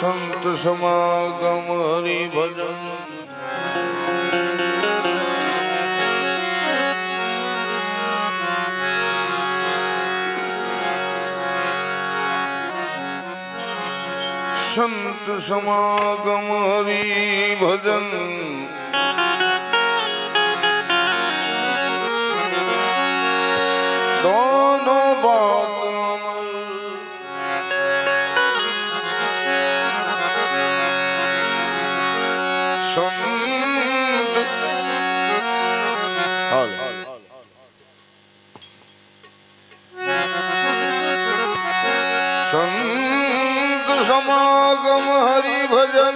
સંત સમાગમ હરિભજન. સંત સમાગમ હરિભજન. હાલ સંત સમાગમ હરિભજન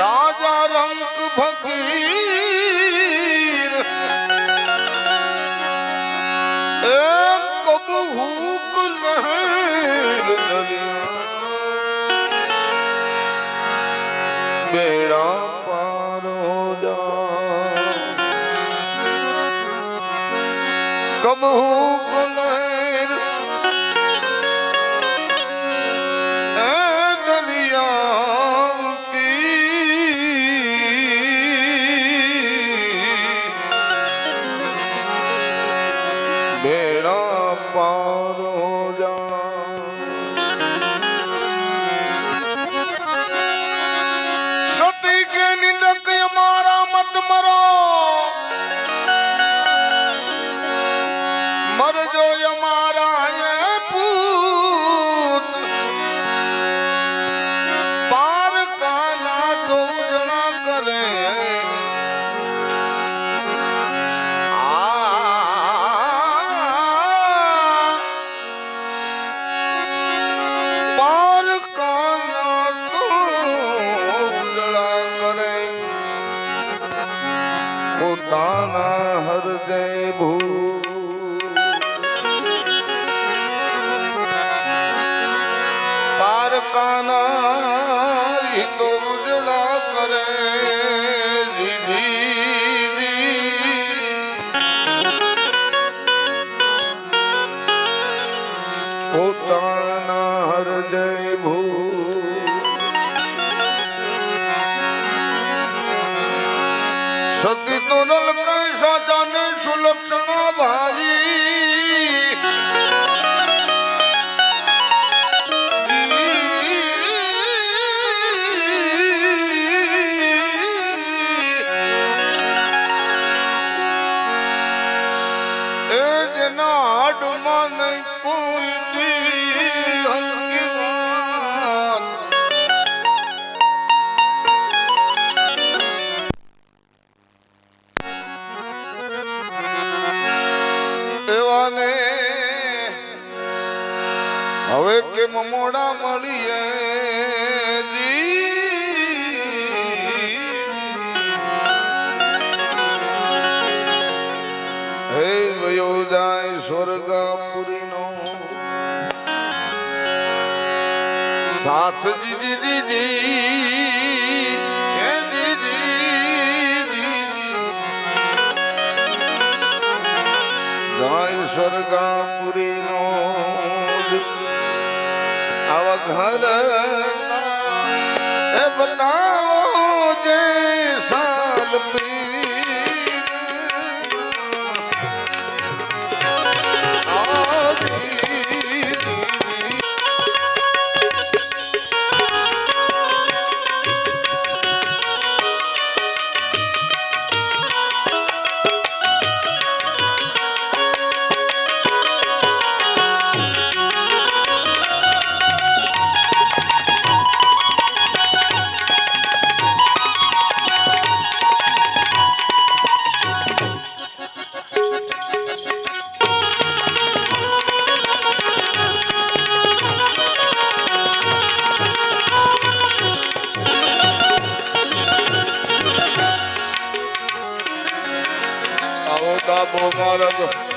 રાજા રંગ ફકીર એ કબહુ કુલ બેડા પારો જા કબહુ સતી તો નલ કઈ સાચા ને સુલક્ષણા ભાઈ એવાને હવે કે મમોડા મળીએ હે વયો જાય સ્વર્ગાપુરીનો. સાથ દીદી દીદી સ્વર્ગાપુરી નો આવા ઘર. એ બતાવો જય સાલ પી Hallelujah.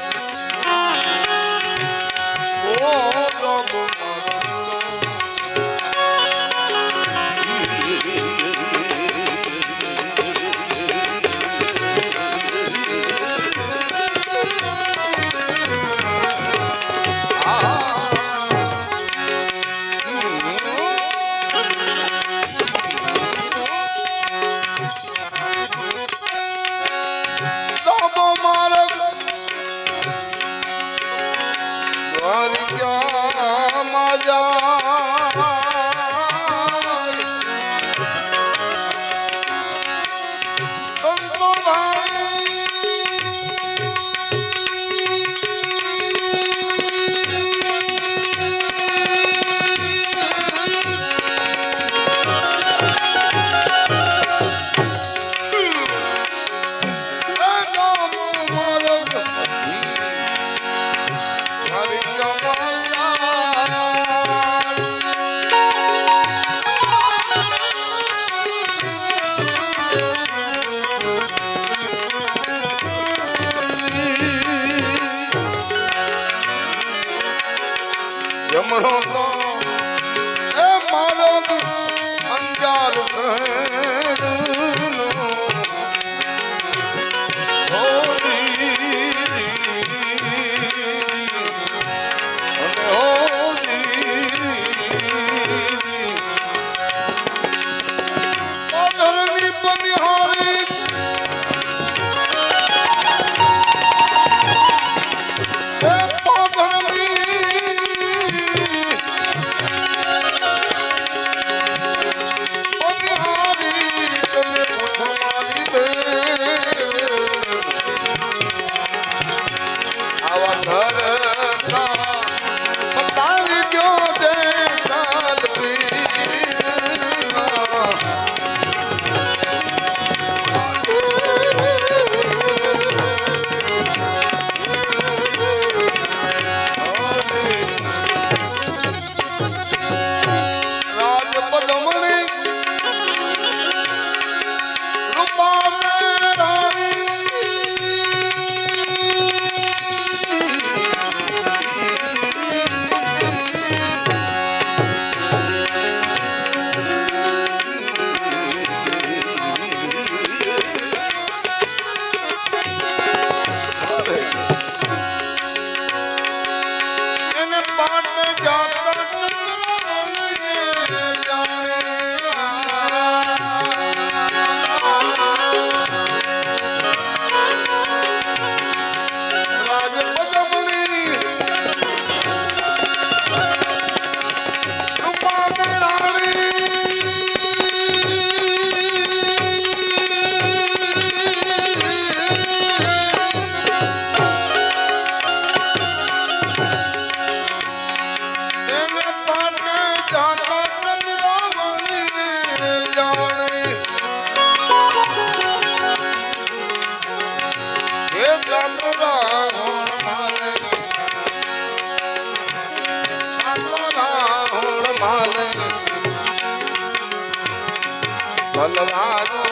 ભગવાનો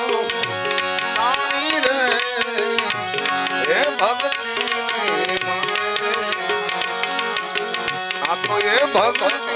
પાણી રે હે ભક્તિ આ તો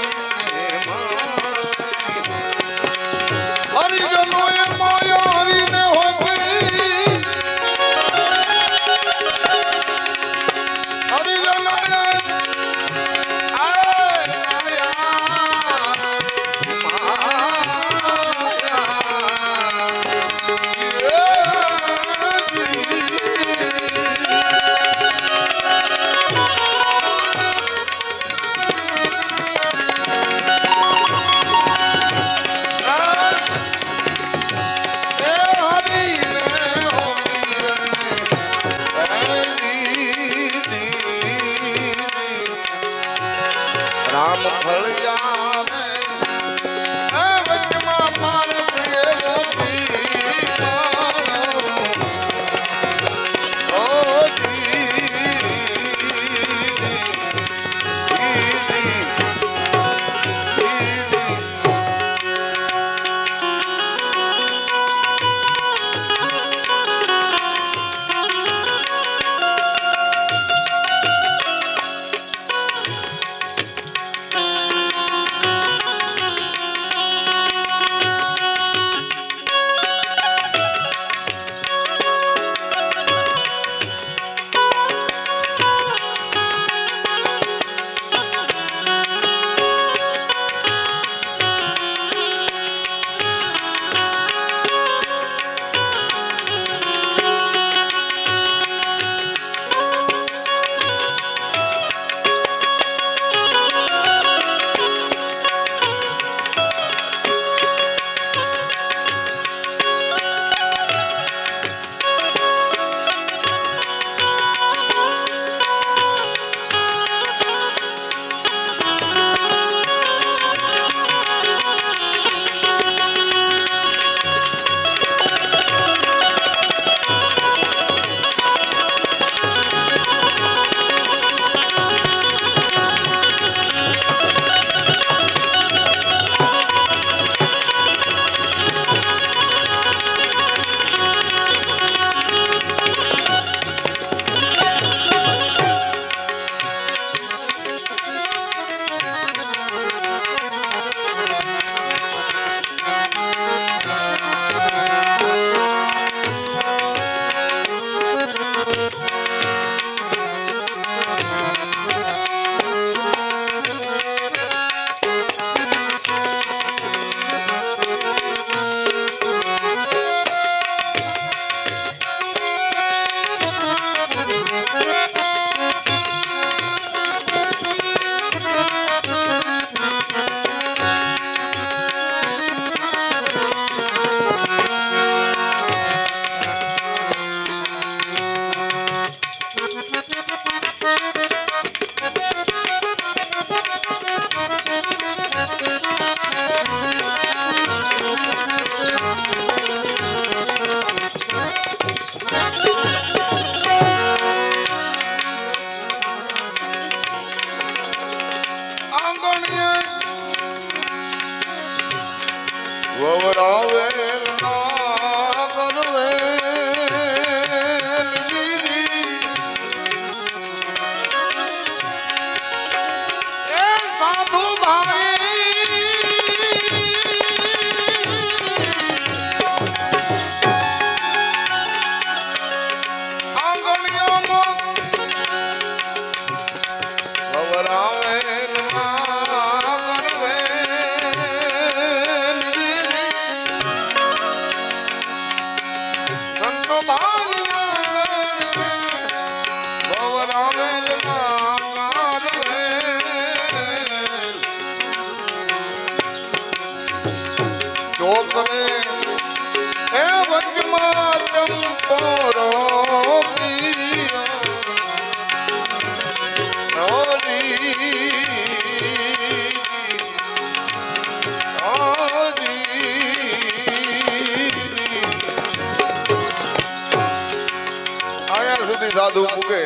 અહીંયા સુધી સાધુ મૂકે.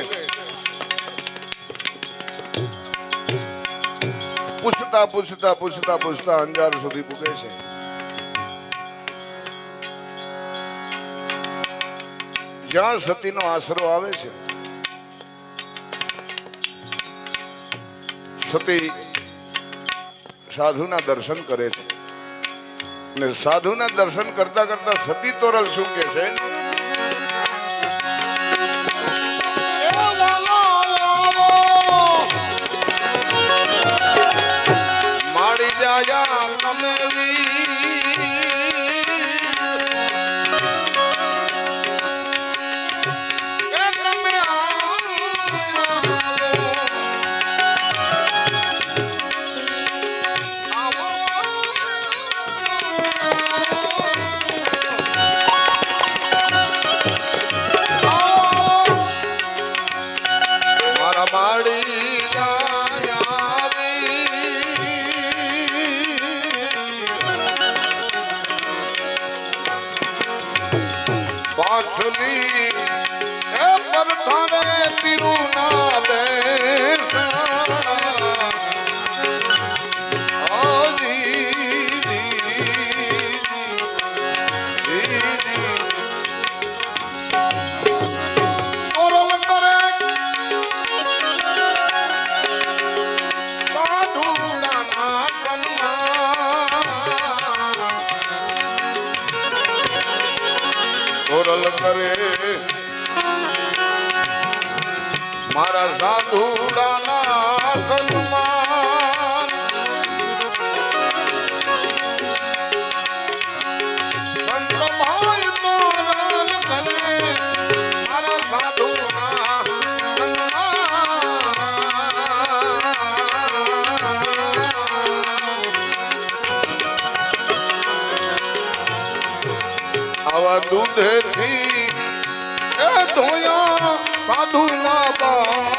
પૂછતા પૂછતા પૂછતા પૂછતા અંજાર સુધી પૂગે છે. જ્યાં સતીનો આશરો આવે છે, સતી સાધુના દર્શન કરે છે. અને સાધુના દર્શન કરતા કરતા સતી તોરલ શું કે છે? માડી જાયા એ ધોયા સાધુના